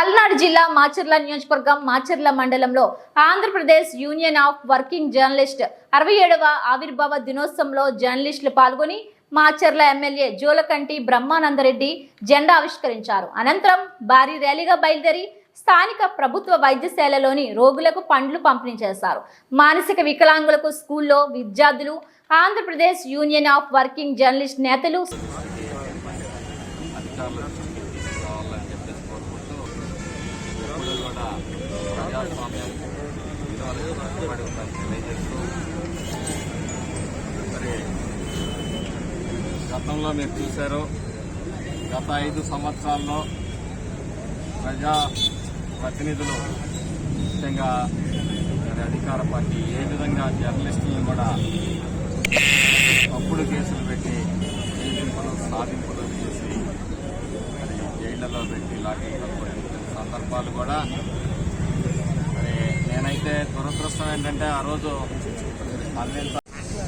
పల్నాడు జిల్లా మాచర్ల నియోజకవర్గం మాచర్ల మండలంలో Andhra Pradesh union of working journalist అరవై ఏడవ ఆవిర్భావ దినోత్సవంలో జర్నలిస్టులు పాల్గొని మాచర్ల ఎమ్మెల్యే జోలకంటి బ్రహ్మానందరెడ్డి జెండా ఆవిష్కరించారు. అనంతరం భారీ ర్యాలీగా బయలుదేరి స్థానిక ప్రభుత్వ వైద్యశాలలోని రోగులకు పండ్లు పంపిణీ చేశారు. మానసిక వికలాంగులకు స్కూల్లో విద్యార్థులు Andhra Pradesh union of working journalist నేతలు ప్రజాస్వామ్యం విలువలకు కట్టుబడి ఉందని తెలియజేస్తూ మరి గతంలో మీరు చూశారు గత ఐదు సంవత్సరాల్లో ప్రజా ప్రతినిధులు ముఖ్యంగా మరి అధికార పార్టీ ఏ విధంగా జర్నలిస్టులను కూడా తప్పుడు కేసులు పెట్టి వేధింపులు సాధింపులు చేసి మరి జైళ్ళలో పెట్టి లాఠీ సందర్భాలు కూడా. మరి నేనైతే దురదృష్టం ఏంటంటే ఆ రోజు మళ్ళీ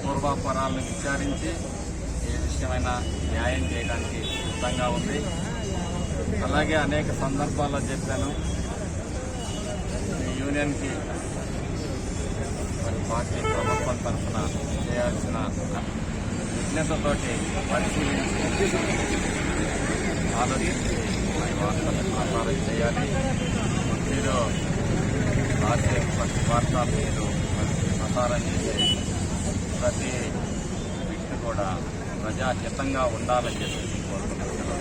పూర్వాపరాలను విచారించి ఏ విషయమైన న్యాయం చేయడానికి సిద్ధంగా ఉంది. అలాగే అనేక సందర్భాల్లో చెప్పాను. ఈ యూనియన్కి మరి పార్టీ ప్రభుత్వం తరఫున చేయాల్సిన విజ్ఞతతోటి పరిశీలించి ఆలోచించి మరి వార్తలు ప్రసారం చేయాలి. మీరు రాసే ప్రతి వార్త మీరు మరి ప్రసారం చేసే ప్రతి వ్యక్తి కూడా ప్రజాహితంగా ఉండాలని చెప్పి కోరుకుంటున్నాను.